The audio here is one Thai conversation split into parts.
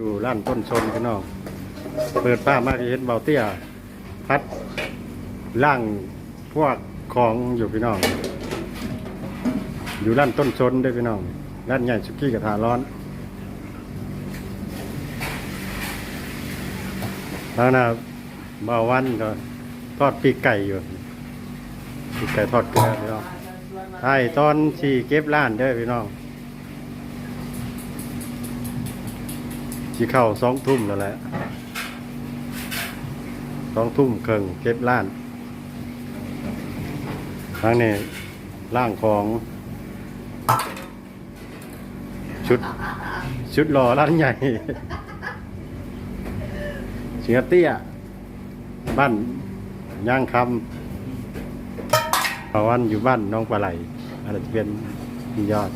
อยู่ร้านต้นชนพี่น้อง เปิดป้ามาเห็นเบาเตี้ยพัดล่างพวกของอยู่พี่น้อง อยู่ร้านต้นชนด้วยพี่น้องร้านใหญ่สุกี้กระทะร้อนแล้วนะเบาวันก็ทอดปีกไก่อยู่ปีกไก่ทอดเกลือพี่น้องใช่ตอนที่เก็บร้านเด้พี่น้อง ที่เข้าสองทุ่มแล้วแหละสองทุ่มครึ่งเก็บล้านครั้งนี้ล่างของ ชุด ชุดหล่อร้านใหญ่เสียเตี้ย บ้านย่างคำภาวันอยู่บ้านน้องปลาไหลอะไรจะเป็นพี่ยอด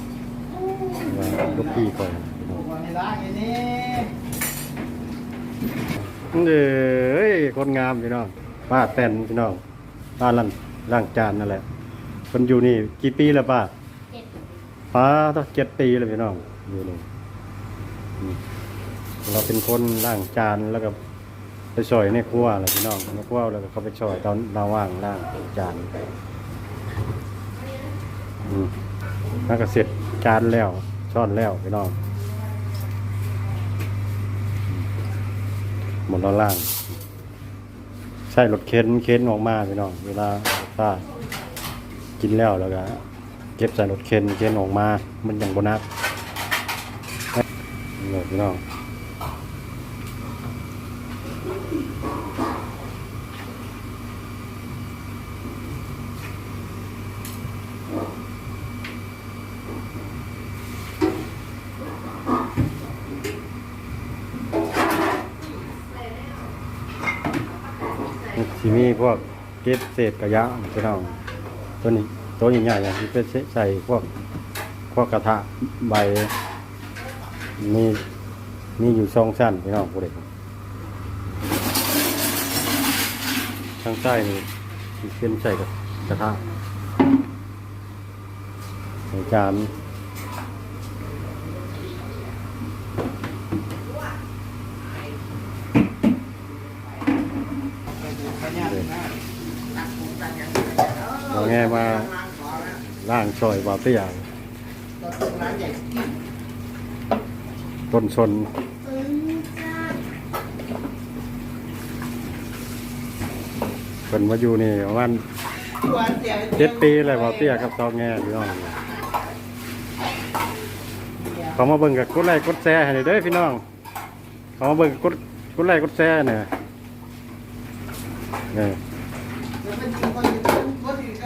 ลูกพี่คอย เอ้ยคนงามพี่น้องป้าแตนพี่น้องป้าลันล่างจานนั่นแหละคนอยู่นี่กี่ปีแล้วป้าเจ็ดป้าต้องเจ็ดปีแล้วพี่น้องอยู่นี่อืมเราเป็นคนล่างจานแล้วก็ไปช่วยในครัวแหละพี่น้องในครัวแล้วก็เขาไปช่วยตอนเราว่างล่างจานอืมแล้วก็เสร็จจานแล้วช้อนแล้วพี่น้อง หมดแล้วล่าง ใช่รถเค้นเค้นออกมาพี่น้องเวลาป้ากินแล้วแล้วก็เก็บใส่รถเค้นเค้นออกมา มันยังบนักนี่พี่น้อง ที่มีพวกเก็บเศษกระยะพี่น้องตัวนี้ตัวใหญ่ๆอย่างที่เป็นใส่พวกพวกกระทะใบมีมีอยู่สองชั้นพี่น้องพวกเด็กทางใต้นี่เป็นใส่กระทะในจาน เราแง่มาล่างซอยบาเตี้ยต้นชนเป็นมาอยู่นี่ประมาณเจ็ดปีเลยบาเตี้ยกับซองแง่พี่น้องเขามาเบิ่งกับกดไลค์กดแชร์ให้หน่อยเด้อพี่น้อง เขามาเบิ่งกดกดไลค์กดแชร์เนี่ยเนี่ย ใ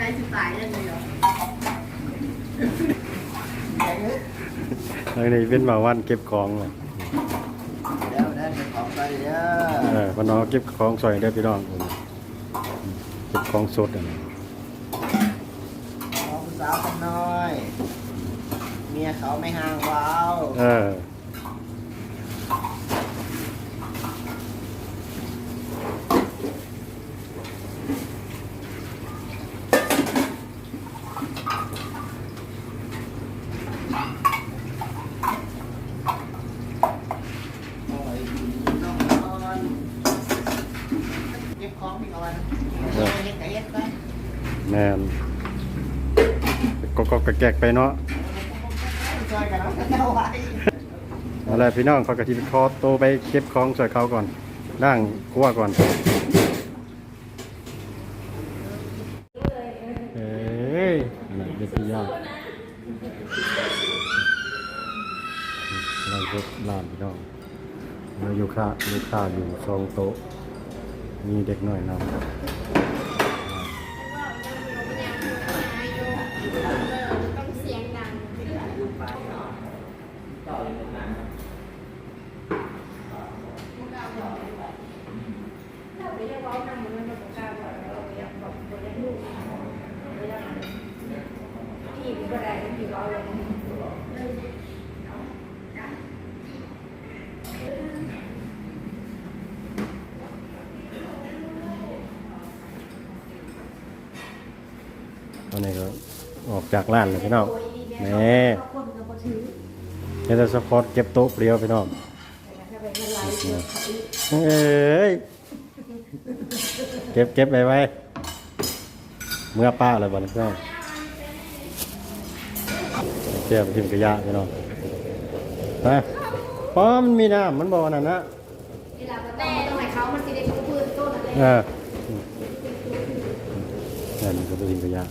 กล้สิตายแล้วเลยเหรอทางนี้เป็นบ่าวันเก็บของเลยเดี๋ยวได้เป็นของไปเด้อเออพอน้องเก็บของซอยได้พี่น้องเก็บของสดอะของสาวคนน้อย เมียเขาไม่ห่างว้าว เออ โอ้ยน้องนอนเก็บของพี่ก่อเฮ็ดก็เฮ็ดไปแมนก็ก็กระแกกไปเนาะช่วยกันเอาเจ้าไว้เอาละพี่น้องขอกระทิคอโตไปเก็บของช่เขาก่อนด่งครัวก่อนเอ้ยนั่นเด็กพี่ยากร้านเก็บร้านพี่น้องเราอยู่ค่าลูกค้าอยู่สองโต๊ะ มีเด็กหน่อยนำต้องเสียงดัง เตอ นนี้ก็ออกจากร้านเลยพี่น้องแหม่คนก็บ่ถือเฮดสปอร์ตเก็บโต๊ะเปรียวพี่น้องถ้าไปเงินไหลเดือนเขาอีกเอ้ยเก็บเก็บไว้ไว้เมื่อป้าเลยบ่นะพี่น้องเก็บทิมกระยะพี่น้องไปเพราะมันมีน้ำมันบอกนั่นนะเวลาบ่ต้องต้องให้เขามันสิได้ทุกพื้นต้นอะไรเออนั่นมันก็เป็นทิมกระยะ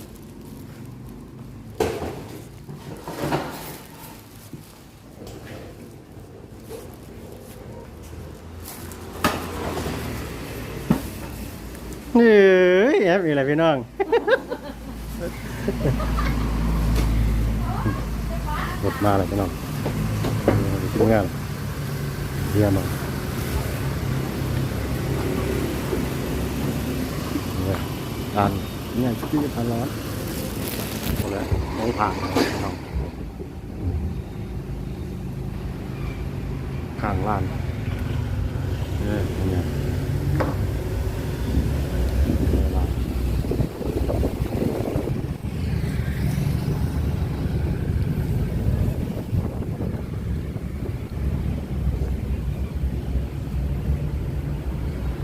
เอ้ยแอบอีกแล้วพี่น้องหมดมาเลยพี่น้องทำงานเยี่ยมมากเนี่ยทานเนี่ยชุดที่ทานร้อนหมดแล้วต้องผ่านพี่น้องข้างร้านเนี่ยเนี่ยเนี่ยร้าน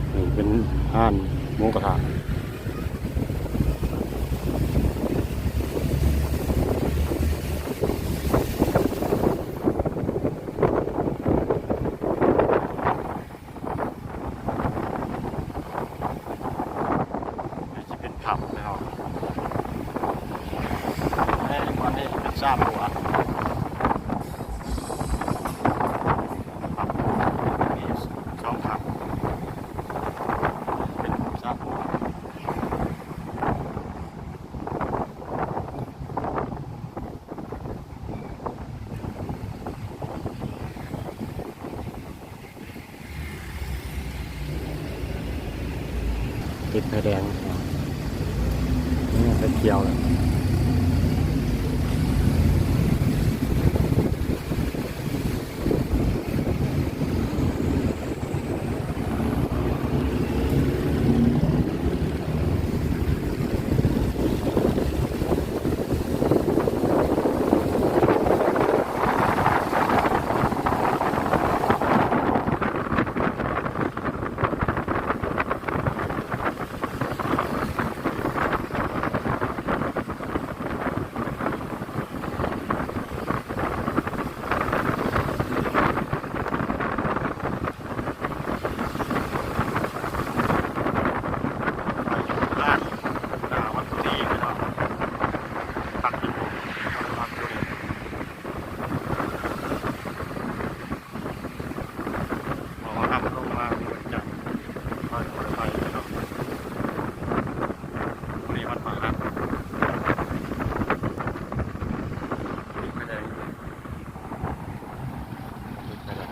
นี่ อ่านหมูกระทะนี่จะเป็นผับนะครับแม่วันนี้เป็นซาบัวผับมีสองผับ เป็นซาบัวติ ดไฟแดงนี่ไฟเขียวแล้วไปอยู่ลาดหน้าวัดตุรีนะครับตักอยู่ตักตุรีบอกว่าขับลงมาเหมือนจะไปไปนะครับตุรีวัดป่าครับติดไฟแดงอยู่ติดไฟแดง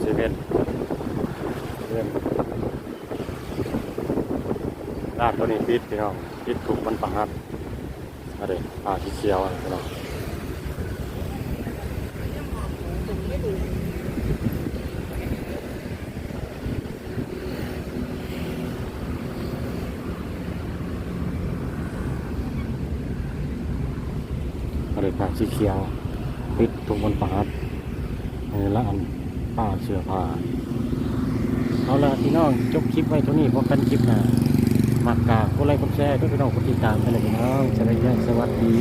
เซเว่นเซเว่น ร้านตัวนี้ปิดพี่น้องปิดถูกมันปังฮัดอะไรผ้าสีเขียวอะพี่น้องอะไรผ้าสีเขียวปิดถูกมันปังฮัดในร้านผ้าเสื้อผ้าเอาละพี่น้องจบคลิปไว้เท่านี้พบกันคลิปหน้า มากกากกดไลค์กดแชร์ด้วยพี่น้องกดติดตามกันเลยพี่น้องสวัสดีสวัสดี